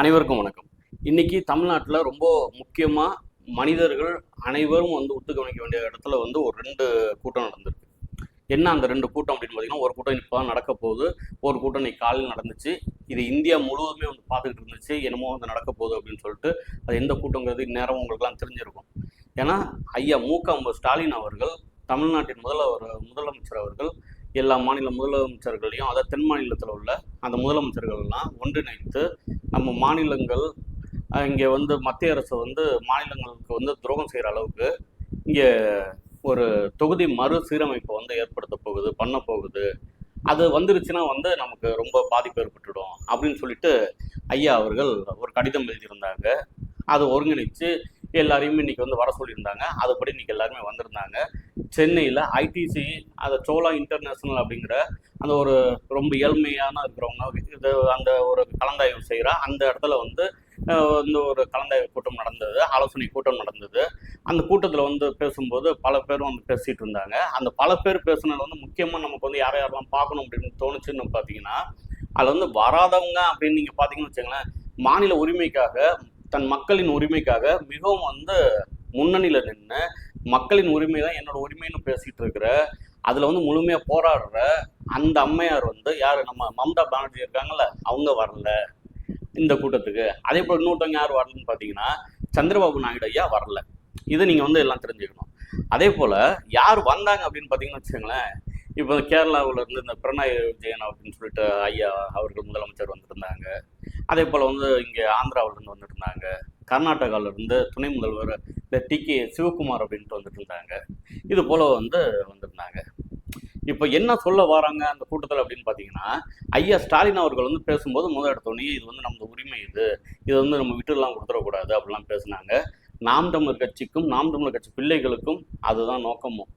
அனைவருக்கும் வணக்கம். இன்னைக்கு தமிழ்நாட்டில் ரொம்ப முக்கியமாக மனிதர்கள் அனைவரும் வந்து ஒத்து கவனிக்க வேண்டிய இடத்துல வந்து ஒரு ரெண்டு கூட்டம் நடந்திருக்கு. என்ன அந்த ரெண்டு கூட்டம் அப்படின்னு பார்த்தீங்கன்னா ஒரு கூட்டம் இப்போ தான் நடக்க போகுது ஒரு கூட்டம் இன்னைக்கு காலையில் நடந்துச்சு. இது இந்தியா முழுவதுமே வந்து பார்த்துக்கிட்டு இருந்துச்சு என்னமோ வந்து நடக்க போகுது அப்படின்னு சொல்லிட்டு அது எந்த கூட்டங்கிறது இந்நேரம் உங்களுக்குலாம் தெரிஞ்சிருக்கும். ஏன்னா ஐயா மு க ஸ்டாலின் அவர்கள் தமிழ்நாட்டின் முதல்வர் முதலமைச்சர் அவர்கள் எல்லா மாநில முதலமைச்சர்களையும் அதாவது தென் மாநிலத்தில் உள்ள அந்த முதலமைச்சர்கள்லாம் ஒன்றிணைத்து நம்ம மாநிலங்கள் இங்கே வந்து மத்திய அரசு வந்து மாநிலங்களுக்கு வந்து துரோகம் செய்கிற அளவுக்கு இங்கே ஒரு தொகுதி மறு சீரமைப்பை வந்து ஏற்படுத்த போகுது பண்ண போகுது. அது வந்துருச்சுன்னா வந்து நமக்கு ரொம்ப பாதிப்பு ஏற்பட்டுடும் அப்படின்னு சொல்லிட்டு ஐயா அவர்கள் ஒரு கடிதம் எழுதியிருந்தாங்க. அதை ஒருங்கிணைச்சு எல்லாரையுமே இன்னைக்கு வந்து வர சொல்லியிருந்தாங்க. அதுபடி இன்னைக்கு எல்லாருமே வந்திருந்தாங்க. சென்னையில் ஐடிசி அந்த சோலா இன்டர்நேஷ்னல் அப்படிங்கிற அந்த ஒரு ரொம்ப ஏழ்மையான இருக்கிறவங்க இது அந்த ஒரு கலந்தாய்வு செய்கிற அந்த இடத்துல வந்து இந்த ஒரு கலந்தாய்வு கூட்டம் நடந்தது ஆலோசனை கூட்டம் நடந்தது. அந்த கூட்டத்தில் வந்து பேசும்போது பல பேரும் வந்து பேசிட்டு இருந்தாங்க. அந்த பல பேர் பேசுனது வந்து முக்கியமாக நமக்கு வந்து யாரை யாரெல்லாம் பார்க்கணும் அப்படின்னு தோணுச்சுன்னு பார்த்தீங்கன்னா அதில் வந்து வராதவங்க அப்படின்னு நீங்கள் பார்த்தீங்கன்னு வச்சுங்களேன் மாநில உரிமைக்காக தன் மக்களின் உரிமைக்காக மிகவும் வந்து முன்னணியில் நின்று மக்களின் உரிமை தான் என்னோட உரிமைன்னு பேசிட்டு இருக்கிற அதில் வந்து முழுமையாக போராடுற அந்த அம்மையார் வந்து யார்? நம்ம மம்தா பானர்ஜி இருக்காங்கல்ல அவங்க வரல இந்த கூட்டத்துக்கு. அதே போல் இன்னொருத்தவங்க யார் வரலன்னு பார்த்தீங்கன்னா சந்திரபாபு நாயுடு ஐயா வரல. இதை நீங்கள் வந்து எல்லாம் தெரிஞ்சுக்கணும். அதே போல் யார் வந்தாங்க அப்படின்னு பார்த்தீங்கன்னு வச்சுக்கோங்களேன் இப்போ கேரளாவுல இருந்து இந்த பிரணாய் விஜயன் அப்படின்னு சொல்லிட்டு ஐயா அவர்கள் முதலமைச்சர் வந்திருந்தாங்க. அதே போல் வந்து இங்கே ஆந்திராவிலேருந்து வந்துருந்தாங்க கர்நாடகாவிலேருந்து துணை முதல்வர் இந்த டி கே சிவகுமார் அப்படின்ட்டு வந்துட்டு இருந்தாங்க. இது போல் வந்து வந்திருந்தாங்க இப்போ என்ன சொல்ல வராங்க அந்த கூட்டத்தில் அப்படின்னு பார்த்தீங்கன்னா ஐயா ஸ்டாலின் அவர்கள் வந்து பேசும்போது முதல் எடுத்தோடனே இது வந்து நமது உரிமை இது. இது வந்து நம்ம விட்டுலாம் கொடுத்துடக்கூடாது அப்படிலாம் பேசுனாங்க. நாம் தமிழர் கட்சிக்கும் நாம் தமிழர் கட்சி பிள்ளைகளுக்கும் அதுதான் நோக்கமும்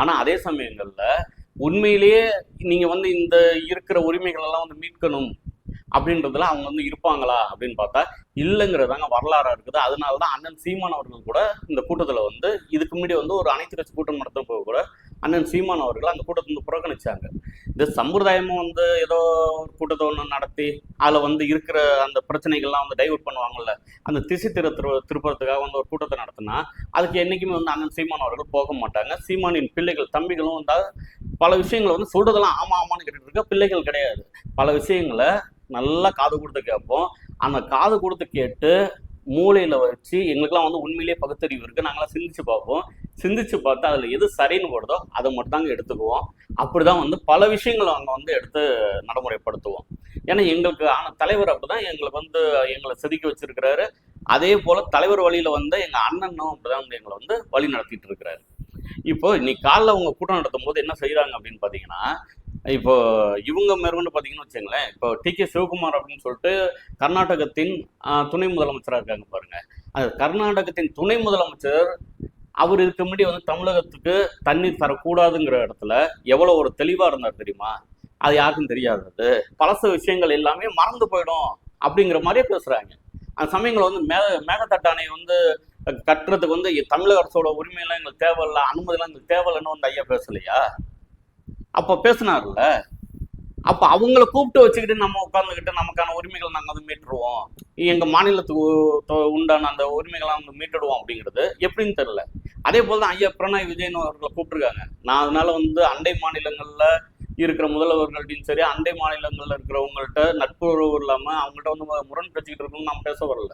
ஆனால் அதே சமயங்களில் உண்மையிலேயே நீங்கள் வந்து இந்த இருக்கிற உரிமைகளெல்லாம் வந்து மீட்கணும். அப்படின்றதுல அவங்க வந்து இருப்பாங்களா அப்படின்னு பார்த்தா இல்லைங்கிறதாங்க வரலாறா இருக்குது. அதனால தான் அண்ணன் சீமான் அவர்கள் கூட இந்த கூட்டத்தில் வந்து இதுக்கு முன்னாடி வந்து ஒரு அனைத்து கட்சி கூட்டம் நடத்த போது கூட அண்ணன் சீமான் அவர்கள் அந்த கூட்டத்தை வந்து புறக்கணிச்சாங்க. இந்த சம்பிரதாயமும் வந்து ஏதோ ஒரு கூட்டத்தை ஒன்று நடத்தி அதில் வந்து இருக்கிற அந்த பிரச்சனைகள்லாம் வந்து டைவர்ட் பண்ணுவாங்கல்ல அந்த திசை திரு திருப்பறதுக்காக வந்து ஒரு கூட்டத்தை நடத்தினா அதுக்கு என்றைக்குமே வந்து அண்ணன் சீமான் அவர்கள் போக மாட்டாங்க. சீமானின் பிள்ளைகள் தம்பிகளும் வந்தால் பல விஷயங்களை வந்து சொல்றதெல்லாம் ஆமா ஆமான்னு கேட்டுட்டு இருக்க பிள்ளைகள் கிடையாது. பல விஷயங்களை நல்லா காது கொடுத்து கேட்போம். அந்த காது கொடுத்து கேட்டு மூளையில் வச்சு எங்களுக்கெல்லாம் வந்து உண்மையிலேயே பகுத்தறிவு இருக்குது நாங்களாம் சிந்திச்சு பார்ப்போம். சிந்திச்சு பார்த்து அதில் எது சரின்னு போடுதோ அதை மட்டும் தாங்க எடுத்துக்குவோம். அப்படிதான் வந்து பல விஷயங்களை அவங்க வந்து எடுத்து நடைமுறைப்படுத்துவோம். ஏன்னா எங்களுக்கு ஆனால் தலைவர் அப்படிதான் எங்களுக்கு வந்து எங்களை செதுக்கி வச்சிருக்கிறாரு. அதே போல் தலைவர் வழியில் வந்து எங்கள் அண்ணனும் அப்படிதான் வந்து எங்களை வந்து வழி நடத்திட்டு இருக்கிறாரு. இப்போ இன்னைக்கு காலைல அவங்க கூட்டம் நடத்தும் போது என்ன செய்கிறாங்க அப்படின்னு பார்த்தீங்கன்னா இப்போ இவங்க மேற்கொண்டு பார்த்தீங்கன்னு வச்சுங்களேன் இப்போ டி கே சிவகுமார் அப்படின்னு சொல்லிட்டு கர்நாடகத்தின் துணை முதலமைச்சராக இருக்காங்க பாருங்க. அந்த கர்நாடகத்தின் துணை முதலமைச்சர் அவர் இதுக்கு முன்னாடி வந்து தமிழகத்துக்கு தண்ணீர் தரக்கூடாதுங்கிற இடத்துல எவ்வளோ ஒரு தெளிவாக இருந்தார் தெரியுமா? அது யாருக்கும் தெரியாதது பழச விஷயங்கள் எல்லாமே மறந்து போயிடும் அப்படிங்கிற மாதிரியே பேசுகிறாங்க அந்த சமயங்களை வந்து மேக மேகத்தட்டானை வந்து கட்டுறதுக்கு வந்து தமிழக அரசோட உரிமையெல்லாம் எங்களுக்கு தேவையில்லை அனுமதியெல்லாம் எங்களுக்கு தேவையில்லைன்னு வந்து ஐயா பேசலையா? அப்போ பேசினார்ல? அப்போ அவங்கள கூப்பிட்டு வச்சுக்கிட்டு நம்ம உட்காந்துக்கிட்டு நமக்கான உரிமைகள் நாங்கள் வந்து மீட்டுருவோம். எங்கள் மாநிலத்துக்கு தொ- உண்டான அந்த உரிமைகளை வந்து மீட்டுடுவோம் அப்படிங்கிறது எப்படின்னு தெரில அதே போல் தான் ஐயா பிரணாய் விஜயன் அவர்களை கூப்பிட்டுருக்காங்க. நான் அதனால வந்து அண்டை மாநிலங்களில் இருக்கிற முதல்வர்கள்ட்டையும் சரி அண்டை மாநிலங்களில் இருக்கிறவங்கள்ட்ட நட்புறவு இல்லாமல் அவங்கள்ட்ட வந்து முரண் பேசிக்கிட்டு இருக்கணும்னு நம்ம பேச வரல.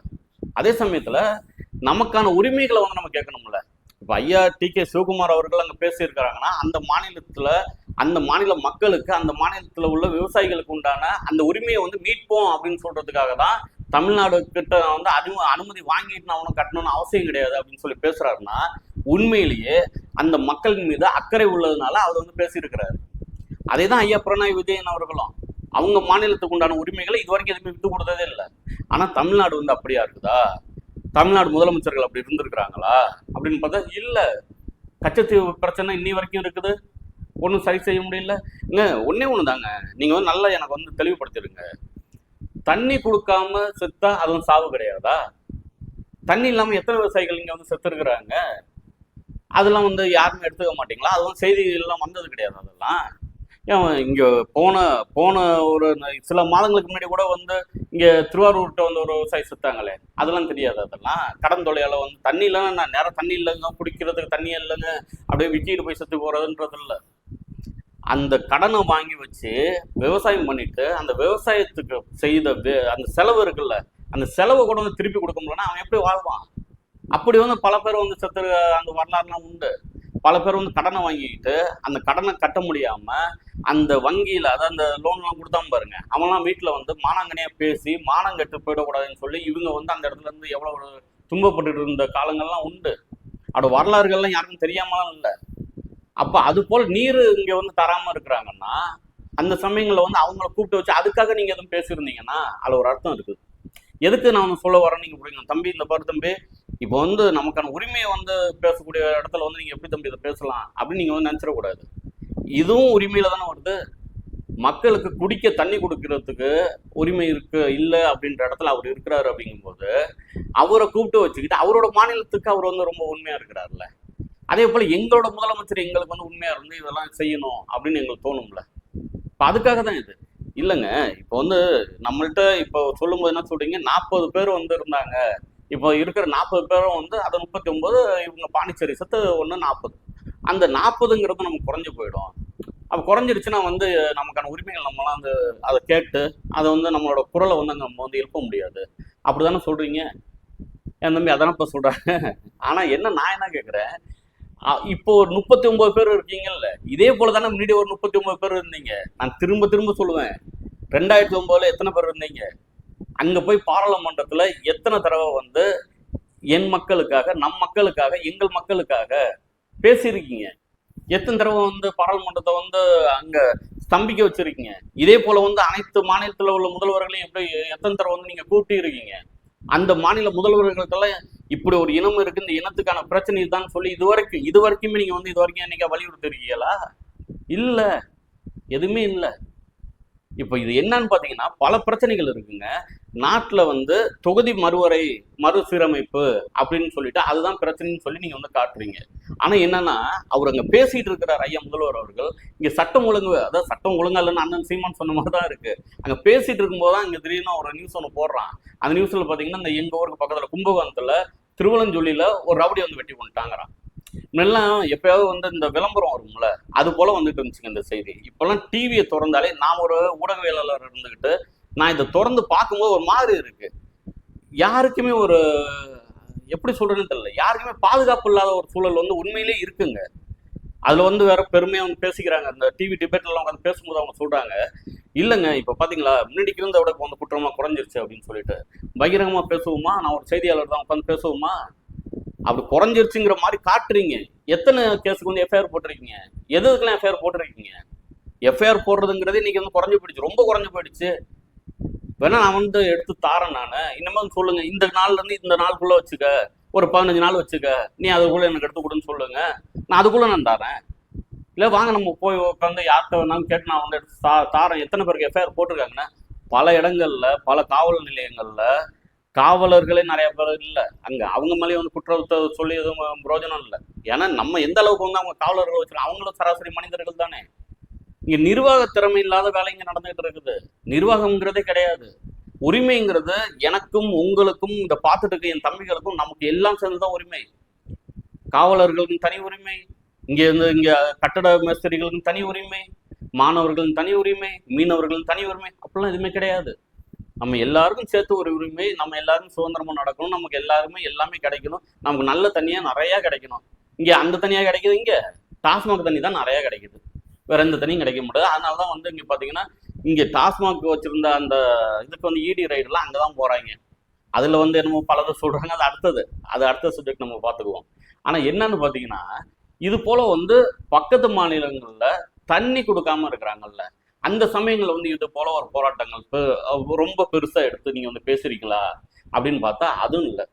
அதே சமயத்தில் நமக்கான உரிமைகளை வந்து நம்ம கேட்கணும்ல. இப்போ ஐயா டி கே சிவகுமார் அவர்கள் அங்கே பேசியிருக்கிறாங்கன்னா அந்த மாநிலத்தில் அந்த மாநில மக்களுக்கு அந்த மாநிலத்தில் உள்ள விவசாயிகளுக்கு உண்டான அந்த உரிமையை வந்து மீட்போம் அப்படின்னு சொல்றதுக்காக தான் தமிழ்நாடு கிட்ட வந்து அனு அனுமதி வாங்கிட்டு நான் அவனும் கட்டணும்னு அவசியம் கிடையாது அப்படின்னு சொல்லி பேசுறாருன்னா உண்மையிலேயே அந்த மக்கள் மீது அக்கறை உள்ளதுனால அவர் வந்து பேசியிருக்கிறாரு. அதே தான் ஐயா பிரணாய் விஜயன் அவர்களும். அவங்க மாநிலத்துக்கு உண்டான உரிமைகளை இது வரைக்கும் எதுவுமே விட்டு கொடுத்ததே இல்லை. ஆனா தமிழ்நாடு வந்து அப்படியா இருக்குதா? தமிழ்நாடு முதலமைச்சர்கள் அப்படி இருந்திருக்கிறாங்களா? அப்படின்னு பார்த்தா இல்லை. கச்சத்தீவு பிரச்சனை இன்னி வரைக்கும் இருக்குது. ஒன்றும் சரி செய்ய முடியல. ஏங்க ஒண்ணே ஒன்று தாங்க நீங்கள் வந்து நல்லா எனக்கு வந்து தெளிவுபடுத்திடுங்க. தண்ணி கொடுக்காம செத்தா அதுவும் சாவு கிடையாதா? தண்ணி இல்லாமல் எத்தனை விவசாயிகள் இங்கே வந்து செத்துருக்குறாங்க? அதெல்லாம் வந்து யாருமே எடுத்துக்க மாட்டீங்களா? அதெல்லாம் செய்திகள்லாம் வந்தது கிடையாது அதெல்லாம். ஏன் இங்கே போன போன ஒரு சில மாதங்களுக்கு முன்னாடி கூட வந்து இங்கே திருவாரூர்கிட்ட வந்து ஒரு விவசாயி செத்தாங்களே. அதெல்லாம் தெரியாது அதெல்லாம். கடன் தொலையால் வந்து தண்ணி இல்லைன்னா நான் நேரம் தண்ணி இல்லைங்க குடிக்கிறதுக்கு தண்ணி இல்லைங்க அப்படியே விக்கிட்டு போய் செத்து போகிறதுன்றது இல்லை அந்த கடனை வாங்கி வச்சு விவசாயம் பண்ணிட்டு அந்த விவசாயத்துக்கு செய்த அந்த செலவு இருக்குல்ல அந்த செலவை கூட வந்து திருப்பி கொடுக்க முடியலன்னா அவன் எப்படி வாழ்வான்? அப்படி வந்து பல பேர் வந்து செத்து அந்த வரலாறுலாம் உண்டு. பல பேர் வந்து கடனை வாங்கிக்கிட்டு அந்த கடனை கட்ட முடியாம அந்த வங்கியில அதாவது அந்த லோன்லாம் கொடுத்தாம பாருங்க அவன்லாம் வீட்டில் வந்து மானாங்கனியா பேசி மானங்கெட்டு போயிடக்கூடாதுன்னு சொல்லி இவங்க வந்து அந்த இடத்துல இருந்து எவ்வளவு துன்பப்பட்டுட்டு இருந்த காலங்கள்லாம் உண்டு. அதோட வரலாறுகள்லாம் யாருக்கும் தெரியாமலாம் இல்லை. அப்ப அது போல நீர் இங்க வந்து தராம இருக்கிறாங்கன்னா அந்த சமயங்களில் வந்து அவங்கள கூப்பிட்டு வச்சு அதுக்காக நீங்க எதுவும் பேசியிருந்தீங்கன்னா அதுல ஒரு அர்த்தம் இருக்குது. எதுக்கு நான் சொல்ல வரேன் நீங்க புரியுங்க. தம்பி இந்த பாரு தம்பி இப்போ வந்து நமக்கான உரிமையை வந்து பேசக்கூடிய இடத்துல வந்து நீங்க எப்படி தம்பி இதை பேசலாம் அப்படின்னு நீங்க வந்து நினச்சிடக்கூடாது. இதுவும் உரிமையில தானே வருது. மக்களுக்கு குடிக்க தண்ணி கொடுக்கறதுக்கு உரிமை இருக்கு இல்லை அப்படின்ற இடத்துல அவர் இருக்கிறாரு அப்படிங்கும்போது அவரை கூப்பிட்டு வச்சுக்கிட்டு அவரோட மாநிலத்துக்கு அவர் வந்து ரொம்ப உண்மையா இருக்கிறாருல்ல. அதே போல எங்களோட முதலமைச்சர் எங்களுக்கு வந்து உண்மையா இருந்து இதெல்லாம் செய்யணும் அப்படின்னு எங்களுக்கு தோணும்ல. இப்போ அதுக்காக தான் இது. இல்லைங்க இப்போ வந்து நம்மள்ட்ட இப்போ சொல்லும்போது என்ன சொல்றீங்க? நாற்பது பேர் வந்து இருந்தாங்க. இப்போ இருக்கிற நாற்பது பேரும் வந்து அது முப்பத்தி ஒன்பது இவங்க பாண்டிச்சேரி சத்து ஒன்று நாற்பது அந்த நாற்பதுங்கிறது நம்ம குறைஞ்சு போயிடும். அப்போ குறைஞ்சிருச்சுன்னா வந்து நமக்கான உரிமைகள் நம்மளாம் வந்து அதை கேட்டு அதை வந்து நம்மளோட குரலை வந்து அங்கே நம்ம வந்து எழுப்ப முடியாது. அப்படி தானே சொல்றீங்க? என் தம்பி அதானப்பா சொல்கிறாங்க சொல்றாங்க. ஆனா என்ன நான் என்ன கேட்குறேன் இப்போ ஒரு முப்பத்தி ஒன்பது பேர் இருக்கீங்கல்ல இதே போல தானே முன்னாடி ஒரு முப்பத்தி ஒன்பது பேர் இருந்தீங்க. நான் திரும்ப திரும்ப சொல்லுவேன் ரெண்டாயிரத்தி ஒன்பதுல எத்தனை பேர் இருந்தீங்க? அங்க போய் பாராளுமன்றத்துல எத்தனை தடவை வந்து என் மக்களுக்காக நம் மக்களுக்காக எங்கள் மக்களுக்காக பேசியிருக்கீங்க? எத்தனை தடவை வந்து பாராளுமன்றத்தை வந்து அங்க ஸ்தம்பிக்க வச்சிருக்கீங்க? இதே போல வந்து அனைத்து மாநிலத்தில் உள்ள முதல்வர்களையும் எப்படி எத்தனை தடவை வந்து நீங்க கூட்டி இருக்கீங்க அந்த மாநில முதல்வர்களுக்கெல்லாம் இப்படி ஒரு இனம் இருக்கு இந்த இனத்துக்கான பிரச்சனை தான் சொல்லி இது வரைக்கும் இது வரைக்குமே நீங்க வந்து இது வரைக்கும் என்னைக்கா வலியுறுத்திருக்கீங்களா? இல்ல. எதுவுமே இல்லை. இப்போ இது என்னன்னு பாத்தீங்கன்னா பல பிரச்சனைகள் இருக்குங்க. நாட்டில் வந்து தொகுதி மறுவரை மறுசீரமைப்பு அப்படின்னு சொல்லிட்டு அதுதான் பிரச்சனைன்னு சொல்லி நீங்கள் வந்து காட்டுறீங்க. ஆனால் என்னன்னா அவர் அங்கே பேசிட்டு இருக்கிறார் ஐயா முதல்வர் அவர்கள். இங்கே சட்டம் ஒழுங்கு அதாவது சட்டம் ஒழுங்கா இல்லைன்னு அண்ணன் சீமான் சொன்ன மாதிரி தான் இருக்குது அங்கே பேசிட்டு இருக்கும்போது தான் இங்கே திடீர்னு ஒரு நியூஸ் ஒன்று போடுறான். அந்த நியூஸில் பார்த்தீங்கன்னா இந்த எங்கள் ஊருக்கு பக்கத்தில் கும்பகோணத்தில் திருவலஞ்சொல்லியில் ஒரு ரவுடி வந்து வெட்டி கொண்டுட்டாங்கறான். முன்னெல்லாம் எப்பயாவது வந்து இந்த விளம்பரம் வரும்ல அது போல வந்துட்டு இருந்துச்சுங்க இந்த செய்தி. இப்பெல்லாம் டிவியை திறந்தாலே நாம் ஒரு ஊடகவியலாளர் இருந்துகிட்டு நான் இதை திறந்து பார்க்கும்போது ஒரு மாதிரி இருக்கு. யாருக்குமே ஒரு எப்படி சொல்றதுன்னு தெரியல. யாருக்குமே பாதுகாப்பு இல்லாத ஒரு சூழல் வந்து உண்மையிலே இருக்குங்க. அதுல வந்து வேற பெருமையா அவங்க பேசிக்கிறாங்க. அந்த டிவி டிபேட்ல உட்காந்து பேசும்போது அவங்க சொல்றாங்க இல்லைங்க இப்ப பாத்தீங்களா முன்னாடிக்கு இருந்த விட வந்து குற்றமா குறைஞ்சிருச்சு அப்படின்னு சொல்லிட்டு. பகிரங்கமா பேசுவோமா? நான் ஒரு செய்தியாளர் தான் உட்காந்து பேசுவோமா? அப்படி குறைஞ்சிருச்சுங்கிற மாதிரி காட்டுறீங்க. எத்தனை கேஸுக்கு வந்து எஃப்ஐஆர் போட்டிருக்கீங்க? எதுக்கெல்லாம் எஃப்ஐஆர் போட்டிருக்கீங்க? எஃப்ஐஆர் போடுறதுங்கிறது இன்னைக்கு வந்து குறைஞ்சு போயிடுச்சு. ரொம்ப குறைஞ்சு போயிடுச்சு. வேணா நான் வந்து எடுத்து தாரேன் நான். இனிமேல் சொல்லுங்க இந்த நாள்ல இருந்து இந்த நாளுக்குள்ள வச்சுக்க. ஒரு பதினஞ்சு நாள் வச்சுக்க. நீ அதுக்குள்ள எனக்கு எடுத்து கொடுன்னு சொல்லுங்க. நான் அதுக்குள்ள நான் தரேன் இல்லை வாங்க நம்ம போய் உட்காந்து யார்கிட்ட வேணாலும் கேட்டு நான் வந்து எடுத்து தா தாரேன் எத்தனை பேருக்கு எஃப்ஐஆர் போட்டிருக்காங்கன்னா பல இடங்கள்ல பல காவல் நிலையங்கள்ல காவலர்களே நிறைய பேர் இல்லை. அங்க அவங்க மேலேயே வந்து குற்றத்தை சொல்லி எதுவும் பிரயோஜனம் இல்லை. ஏன்னா நம்ம எந்த அளவுக்கு வந்து அவங்க காவலர்கள் வச்சுருக்கோம் அவங்களும் சராசரி மனிதர்கள் தானே. இங்க நிர்வாக திறமை இல்லாத வேலை இங்க நடந்துகிட்டு இருக்குது. நிர்வாகம்ங்கிறதே கிடையாது. உரிமைங்கிறது எனக்கும் உங்களுக்கும் இந்த பார்த்துட்டு இருக்க என் தம்பிகளுக்கும் நமக்கு எல்லாம் சேர்ந்துதான் உரிமை. காவலர்களுக்கும் தனி உரிமை. இங்க இருந்து இங்க கட்டட மேஸ்திரிகளுக்கும் தனி உரிமை. மாணவர்களும் தனி உரிமை. மீனவர்களும் தனி உரிமை. அப்படிலாம் எதுவுமே கிடையாது. நம்ம எல்லாருக்கும் சேர்த்து ஒரு உரிமை. நம்ம எல்லாரும் சுதந்திரமா நடக்கணும். நமக்கு எல்லாருமே எல்லாமே கிடைக்கணும். நமக்கு நல்ல தண்ணியா நிறைய கிடைக்கணும். இங்க அந்த தனியா கிடைக்குது இங்க. டாஸ்மாக் தண்ணி தான் நிறைய கிடைக்குது. வேற எந்த தண்ணியும் கிடைக்க முடியாது. அதனால தான் வந்து இங்கே பார்த்தீங்கன்னா இங்கே டாஸ்மாக் வச்சுருந்த அந்த இதுக்கு வந்து இடி ரைடுலாம் அங்கதான் போகிறாங்க அதில் வந்து என்னமோ பலதை சொல்கிறாங்க அது அடுத்தது. அது அடுத்த சப்ஜெக்ட் நம்ம பார்த்துக்குவோம் ஆனால் என்னன்னு பார்த்தீங்கன்னா இது போல் வந்து பக்கத்து மாநிலங்களில் தண்ணி கொடுக்காம இருக்கிறாங்கல்ல அந்த சமயங்களில் வந்து இது போல ஒரு போராட்டங்கள் பெ- ரொம்ப பெருசாக எடுத்து நீங்கள் வந்து பேசுறீங்களா? அப்படின்னு பார்த்தா அதுவும் இல்லை.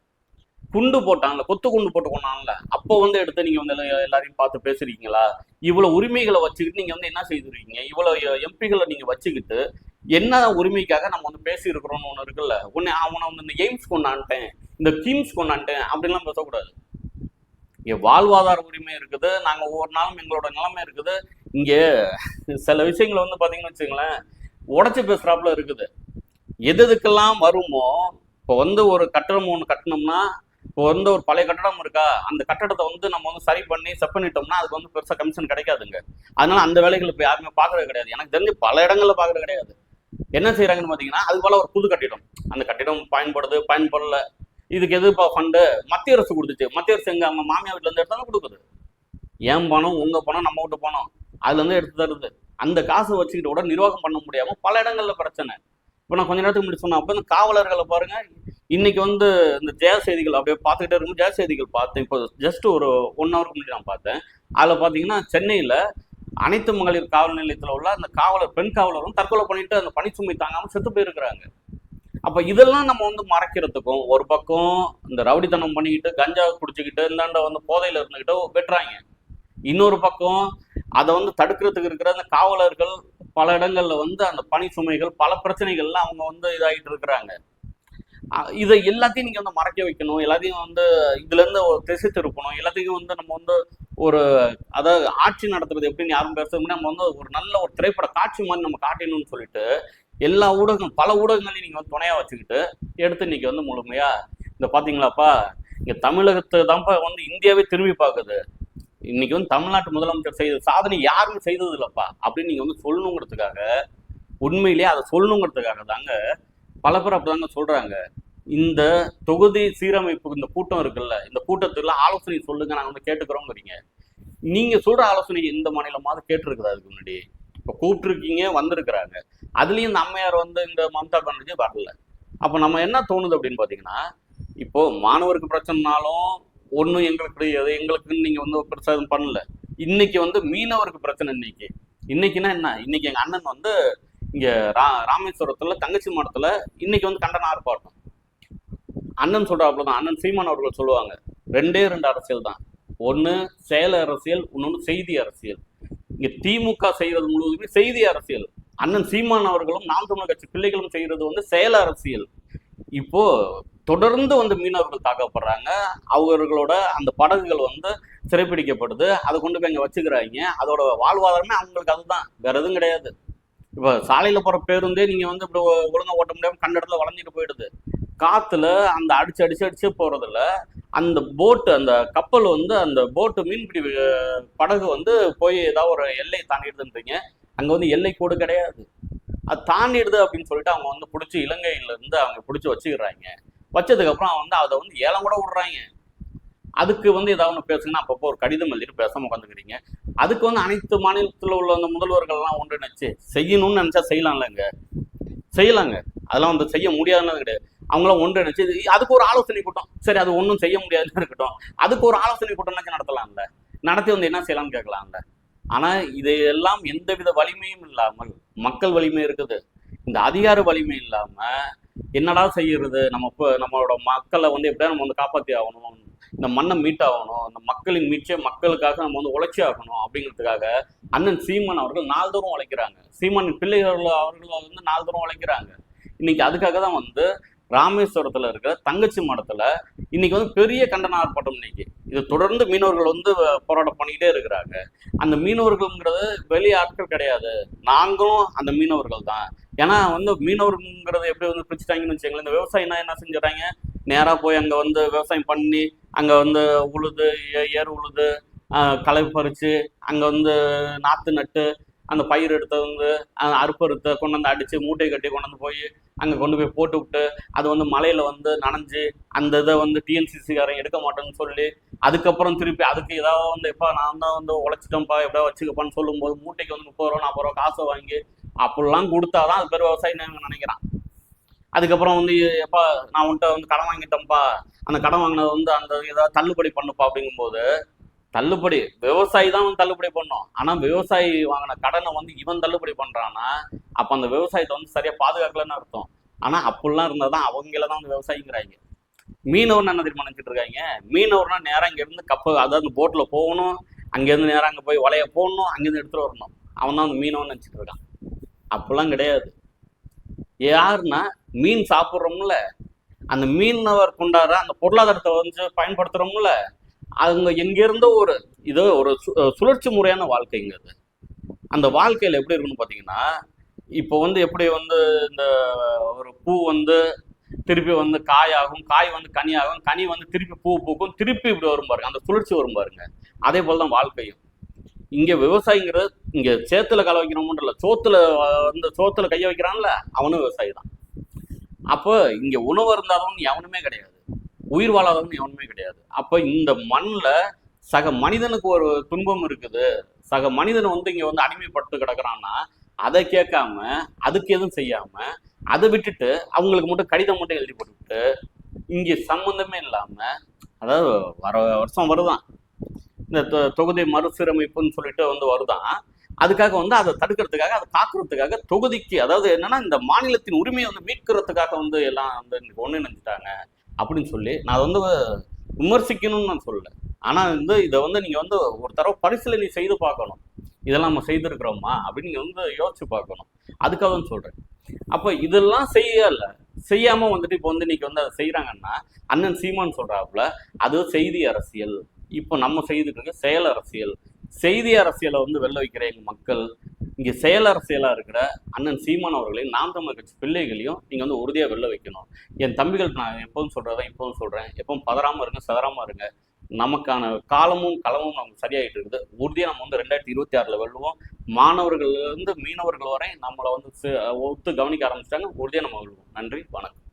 குண்டு போட்டாங்கல்ல கொத்து குண்டு போட்டு கொண்டாங்கல்ல அப்போ வந்து எடுத்து நீங்க வந்து எல்லாரையும் பார்த்து பேசுறீங்களா? இவ்வளவு உரிமைகளை வச்சுக்கிட்டு நீங்க வந்து என்ன செய்திருக்கீங்க? இவ்வளவு எம்பிகளை நீங்க வச்சுக்கிட்டு என்ன உரிமைக்காக நம்ம வந்து பேசியிருக்கிறோம்னு ஒன்று இருக்குல்ல? உன்னை அவனை வந்து இந்த எய்ம்ஸ் கொண்டான்ட்டேன் இந்த கிம்ஸ் கொண்டான்ட்டேன் அப்படிலாம் பேசக்கூடாது. இங்கே வாழ்வாதார உரிமை இருக்குது நாங்கள் ஒவ்வொரு நாளும் எங்களோட நிலைமை இருக்குது. இங்கே சில விஷயங்களை வந்து பார்த்தீங்கன்னு வச்சுங்களேன் உடச்சி பேசுகிறாப்புல இருக்குது. எது எதுக்கெல்லாம் வருமோ இப்போ வந்து ஒரு கட்டணம் ஒன்று கட்டணம்னா இப்போ வந்து ஒரு பழைய கட்டடம் இருக்கா? அந்த கட்டடத்தை வந்து நம்ம வந்து சரி பண்ணி செப் பண்ணிட்டோம்னா அதுக்கு வந்து பெருசா கமிஷன் கிடைக்காதுங்க. அதனால அந்த வேலைகள் இப்போ யாருமே பார்க்கறது கிடையாது. எனக்கு தெரிஞ்சு பல இடங்கள்ல பார்க்கறது கிடையாது. என்ன செய்யறாங்கன்னு பாத்தீங்கன்னா அது போல ஒரு புது கட்டிடம். அந்த கட்டிடம் பயன்படுது பயன்படல. இதுக்கு எதுப்பா ஃபண்டு மத்திய அரசு கொடுத்துச்சு. மத்திய அரசு எங்க அவங்க மாமியார் வீட்டுல இருந்து எடுத்தாலும் கொடுக்குது. ஏன் பணம்? உங்க பணம் நம்ம வீட்டு பணம். அதுல இருந்து எடுத்து தருது. அந்த காசை வச்சுக்கிட்டு கூட நிர்வாகம் பண்ண முடியாம பல இடங்கள்ல பிரச்சனை. இப்போ நான் கொஞ்ச நேரத்துக்கு முன்னாடி சொன்னேன். அப்போ காவலர்களை பாருங்க இன்னைக்கு வந்து இந்த ஜெய செய்திகள் அப்படியே பார்த்துக்கிட்டே இருக்கும். ஜெய செய்திகள் பார்த்தேன். இப்போ ஜஸ்ட் ஒரு ஒன் ஹவருக்கு முன்னாடி நான் பார்த்தேன். அதில் பார்த்தீங்கன்னா சென்னையில் அனைத்து மகளிர் காவல் நிலையத்தில் உள்ள அந்த காவலர் பெண் காவலரும் தற்கொலை பண்ணிட்டு அந்த பணிச்சுமை தாங்காமல் செத்து போயிருக்கிறாங்க. அப்போ இதெல்லாம் நம்ம வந்து மறைக்கிறதுக்கும் ஒரு பக்கம் இந்த ரவுடித்தனம் பண்ணிக்கிட்டு கஞ்சா குடிச்சுக்கிட்டு இந்தாண்ட வந்து போதையில் இருந்துக்கிட்டு வெட்டுறாங்க. இன்னொரு பக்கம் அதை வந்து தடுக்கிறதுக்கு இருக்கிற அந்த காவலர்கள் பல இடங்கள்ல வந்து அந்த பணி சுமைகள் பல பிரச்சனைகள்லாம் அவங்க வந்து இதாகிட்டு இருக்கிறாங்க. இதை எல்லாத்தையும் நீங்க வந்து மறைக்க வைக்கணும். எல்லாத்தையும் வந்து இதுல இருந்து ஒரு திசை திருப்பணும். எல்லாத்தையும் வந்து நம்ம வந்து ஒரு அதாவது ஆட்சி நடத்துறது எப்படின்னு யாரும் பேசுறது நம்ம வந்து ஒரு நல்ல ஒரு திரைப்பட காட்சி மாதிரி நம்ம காட்டணும்னு சொல்லிட்டு எல்லா ஊடகம் பல ஊடகங்களையும் நீங்க வந்து துணையா வச்சுக்கிட்டு எடுத்து இன்னைக்கு வந்து முழுமையா இந்த பாத்தீங்களாப்பா இங்க தமிழகத்தை தான்ப்பா வந்து இந்தியாவே திரும்பி பார்க்குது இன்னைக்கு வந்து தமிழ்நாட்டு முதலமைச்சர் செய்த சாதனை யாருமே செய்தது இல்லப்பா அப்படின்னு நீங்க வந்து சொல்லணுங்கிறதுக்காக உண்மையிலேயே அதை சொல்லணுங்கிறதுக்காக தாங்க பல பேர் அப்படிதாங்க சொல்றாங்க. இந்த தொகுதி சீரமைப்பு இந்த கூட்டம் இருக்குல்ல இந்த கூட்டத்துல ஆலோசனை சொல்லுங்க நாங்க வந்து கேட்டுக்கிறோங்கிறீங்க. நீங்க சொல்ற ஆலோசனை இந்த மாநிலமாவது கேட்டுருக்குறா அதுக்கு முன்னாடி? இப்போ கூப்பிட்டுருக்கீங்க வந்திருக்கிறாங்க. அதுலயும் இந்த அம்மையார் வந்து இந்த மம்தா பானர்ஜி வரல. அப்ப நம்ம என்ன தோணுது அப்படின்னு பாத்தீங்கன்னா இப்போ மாணவருக்கு பிரச்சனைனாலும் ஒன்றும் எங்களுக்கு கிடையாது எங்களுக்குன்னு நீங்க வந்து பிரச்சனை எதுவும் பண்ணல. இன்னைக்கு வந்து மீனவருக்கு பிரச்சனை இன்னைக்கு. இன்னைக்குன்னா என்ன? இன்னைக்கு எங்க அண்ணன் வந்து இங்க ரா ராமேஸ்வரத்துல தங்கச்சி மடத்துல இன்னைக்கு வந்து கண்டன ஆர்ப்பாட்டம். அண்ணன் சொல்றாப்புல தான் அண்ணன் சீமான் அவர்கள் சொல்லுவாங்க ரெண்டே ரெண்டு அரசியல் தான். ஒண்ணு செயல் அரசியல் இன்னொன்னு செய்தி அரசியல். இங்க திமுக செய்கிறது முழுவதுமே செய்தி அரசியல். அண்ணன் சீமான் அவர்களும் நாம் தமிழர் கட்சி பிள்ளைகளும் செய்யறது வந்து செயல் அரசியல். இப்போ தொடர்ந்து வந்து மீனவர்கள் தாக்கப்படுறாங்க. அவர்களோட அந்த படகுகள் வந்து சிறைப்பிடிக்கப்படுது. அதை கொண்டு போய் அங்கே வச்சுக்கிறாங்க. அதோட வாழ்வாதாரமே அவங்களுக்கு அதுதான். வேற எதுவும் கிடையாது. இப்போ சாலையில போற பேருந்தே நீங்க வந்து இப்படி ஒழுங்கா ஓட்ட முடியாம கண்ட இடத்துல வளைஞ்சிட்டு போயிடுது. காத்துல அந்த அடிச்சு அடிச்சு அடிச்சு போறதுல அந்த போட்டு அந்த கப்பல் வந்து அந்த போட்டு மீன்பிடி படகு வந்து போய் ஏதாவது ஒரு எல்லை தாண்டிடுதுன்றீங்க. அங்க வந்து எல்லை கோடு கிடையாது. அது தாண்டிடுது அப்படின்னு சொல்லிட்டு அவங்க வந்து பிடிச்சி இலங்கையில இருந்து அவங்க பிடிச்சி வச்சுக்கிறாங்க. வச்சதுக்கு அப்புறம் வந்து அதை வந்து ஏலம் கூட விடுறாங்க. அதுக்கு வந்து ஏதாவது ஒன்று பேசுங்கன்னா அப்பப்போ ஒரு கடிதம் எழுதிட்டு பேச உட்காந்துக்கிறீங்க. அதுக்கு வந்து அனைத்து மாநிலத்தில் உள்ள அந்த முதல்வர்கள்லாம் ஒன்றிணைச்சு செய்யணும்னு நினச்சா செய்யலாம்லங்க. செய்யலாங்க. அதெல்லாம் வந்து செய்ய முடியாதுன்னு கிடையாது. அவங்களாம் ஒன்றிணைச்சு அதுக்கு ஒரு ஆலோசனை கூட்டம். சரி அது ஒன்றும் செய்ய முடியாதுன்னு இருக்கட்டும். அதுக்கு ஒரு ஆலோசனை கூட்டம்னாச்சும் நடத்தலாம்ல. நடத்தி வந்து என்ன செய்யலாம்னு கேட்கலாம்ல. ஆனால் இதையெல்லாம் எந்தவித வலிமையும் இல்லாமல் மக்கள் வலிமை இருக்குது. இந்த அதிகார வலிமை இல்லாமல் என்னடா செய்யறது? நம்ம இப்போ நம்மளோட மக்களை வந்து எப்படியா நம்ம வந்து காப்பாத்தி ஆகணும். இந்த மண்ணை மீட் ஆகணும். இந்த மக்களின் மீட்சே மக்களுக்காக நம்ம வந்து உழைச்சி ஆகணும் அப்படிங்கிறதுக்காக அண்ணன் சீமான் அவர்கள் நாள்தோறும் உழைக்கிறாங்க. சீமானின் பிள்ளைகள் அவர்கள் வந்து நாள்தோறும் உழைக்கிறாங்க. இன்னைக்கு அதுக்காக தான் வந்து ராமேஸ்வரத்துல இருக்கிற தங்கச்சி மடத்துல இன்னைக்கு வந்து பெரிய கண்டன ஆர்ப்பாட்டம் இன்னைக்கு. இது தொடர்ந்து மீனவர்கள் வந்து போராட்டம் பண்ணிக்கிட்டே இருக்கிறாங்க. அந்த மீனவர்கள்ங்கிறது வெளி ஆட்கள் கிடையாது. நாங்களும் அந்த மீனவர்கள் தான். ஏன்னா வந்து மீனவருங்கிறத எப்படி வந்து பிரிச்சுட்டாங்கன்னு வச்சுக்கோங்களேன். இந்த விவசாயினா என்ன செஞ்சிடறாங்க? நேராக போய் அங்கே வந்து விவசாயம் பண்ணி அங்கே வந்து உழுது ஏர் உழுது களை பறித்து அங்கே வந்து நாற்று நட்டு அந்த பயிர் எடுத்து வந்து அறுப்பறுத்த கொண்டு வந்து அடித்து மூட்டை கட்டி கொண்டு வந்து போய் அங்கே கொண்டு போய் போட்டு விட்டு அது வந்து மலையில் வந்து நனைஞ்சு அந்த இதை வந்து டிஎன்சிசிக்காரன் எடுக்க மாட்டேன்னு சொல்லி அதுக்கப்புறம் திருப்பி அதுக்கு ஏதாவது வந்து எப்போ நான் தான் வந்து உழைச்சிட்டோம்ப்பா எப்படியா வச்சுக்கப்பான்னு சொல்லும்போது மூட்டைக்கு வந்து முப்பது ரூபா நாற்பது ரூபா காசை வாங்கி அப்படிலாம் கொடுத்தாதான் அது பேர் விவசாயம் நினைக்கிறான். அதுக்கப்புறம் வந்து எப்பா நான் உன்கிட்ட வந்து கடன் வாங்கிட்டேன்ப்பா. அந்த கடன் வாங்கினது வந்து அந்த ஏதாவது தள்ளுபடி பண்ணுப்பா அப்படிங்கும்போது தள்ளுபடி விவசாயி தான் வந்து தள்ளுபடி பண்ணும். ஆனால் விவசாயி வாங்கின கடனை வந்து இவன் தள்ளுபடி பண்ணுறான்னா அப்போ அந்த விவசாயத்தை வந்து சரியாக பாதுகாக்கலன்னு அர்த்தம். ஆனால் அப்படிலாம் இருந்தால் தான் அவங்கள தான் வந்து விவசாயிங்கிறாங்க. மீனவர்னு என்ன தெரியுமா நினைச்சிட்டு இருக்காங்க? மீனவர்னா நேராக இங்கேருந்து கப்பல் அதாவது போட்டில் போகணும் அங்கேருந்து நேராக அங்கே போய் வலைய போடணும் அங்கேருந்து எடுத்துகிட்டு வரணும். அவன் தான் அந்த மீனவன் நினச்சிட்டு இருக்கான். அப்போல்லாம் கிடையாது. யாருன்னா மீன் சாப்பிட்றோம்ல. அந்த மீனவர் கொண்டாடுற அந்த பொருளாதாரத்தை வந்து பயன்படுத்துகிறோம்ல அவங்க எங்கேருந்தோ ஒரு இது ஒரு சு- சுழற்சி முறையான வாழ்க்கைங்க அது. அந்த வாழ்க்கையில் எப்படி இருக்குன்னு பார்த்தீங்கன்னா இப்போ வந்து எப்படி வந்து இந்த ஒரு பூ வந்து திருப்பி வந்து காயாகும் காய் வந்து கனியாகும் கனி வந்து திருப்பி பூ பூக்கும் திருப்பி இப்படி வரும் பாருங்க. அந்த சுழற்சி வரும் பாருங்க. அதே போல தான் வாழ்க்கையும். இங்க விவசாயிங்கிறது இங்க சேத்துல கலை வைக்கிறவங்க இல்லை சோத்துல அந்த சோத்துல கைய வைக்கிறான்ல அவனும் விவசாயி தான் அப்போ இங்க உணவு இருந்தாலும் எவனுமே கிடையாது. உயிர் வாழாதவன் எவனுமே கிடையாது. அப்போ இந்த மண்ணில் சக மனிதனுக்கு ஒரு துன்பம் இருக்குது. சக மனிதன் வந்து இங்க வந்து அடிமைப்பட்டு கிடக்குறான்னா அதை கேட்காம அதுக்கு எதுவும் செய்யாம அதை விட்டுட்டு அவங்களுக்கு மட்டும் கடிதம் மட்டும் எழுதி போட்டுவிட்டு இங்கே சம்மந்தமே இல்லாமல் அதாவது வர வருஷம் வருதான். இந்த தொ- தொகுதி மறுசீரமைப்புன்னு சொல்லிட்டு வந்து வருதான். அதுக்காக வந்து அதை தடுக்கிறதுக்காக அதை காக்குறதுக்காக தொகுதிக்கு அதாவது என்னன்னா இந்த மாநிலத்தின் உரிமையை வந்து மீட்கிறதுக்காக வந்து எல்லாம் வந்து இன்னைக்கு ஒன்று நினைச்சிட்டாங்க அப்படின்னு சொல்லி நான் வந்து விமர்சிக்கணும்னு நான் சொல்லலை. ஆனால் வந்து இதை வந்து நீங்கள் வந்து ஒரு தடவை பரிசீலனை செய்து பார்க்கணும். இதெல்லாம் நம்ம செய்திருக்கிறோமா அப்படின்னு நீங்கள் வந்து யோசிச்சு பார்க்கணும். அதுக்காக தான் சொல்கிறேன் அப்போ இதெல்லாம் செய்யல. செய்யாமல் வந்துட்டு இப்போ வந்து இன்னைக்கு வந்து அதை செய்கிறாங்கன்னா அண்ணன் சீமான் சொல்கிறாப்புல அது செய்தி அரசியல். இப்போ நம்ம செய்துட்டு இருக்க செயல் அரசியல். செய்தி அரசியலை வந்து வெளில வைக்கிற எங்கள் மக்கள் இங்கே செயல் அரசியலாக இருக்கிற அண்ணன் சீமான் அவர்களையும் நாம் தமிழ் கட்சி பிள்ளைகளையும் நீங்கள் வந்து உறுதியாக வெளில வைக்கணும். என் தம்பிகளுக்கு நான் எப்போதும் சொல்கிறதா இப்போதும் சொல்கிறேன் எப்பவும் பதறாமல் இருங்க சதறாமல் இருங்க. நமக்கான காலமும் களமும் நமக்கு சரியாயிட்டு இருக்குது. உறுதியாக நம்ம வந்து ரெண்டாயிரத்தி இருபத்தி ஆறில் வெல்லுவோம். மாணவர்கள்லேருந்து மீனவர்கள் வரை நம்மளை வந்து ஒத்து கவனிக்க ஆரம்பிச்சிட்டாங்க. உறுதியாக நம்ம வெல்லுவோம். நன்றி வணக்கம்.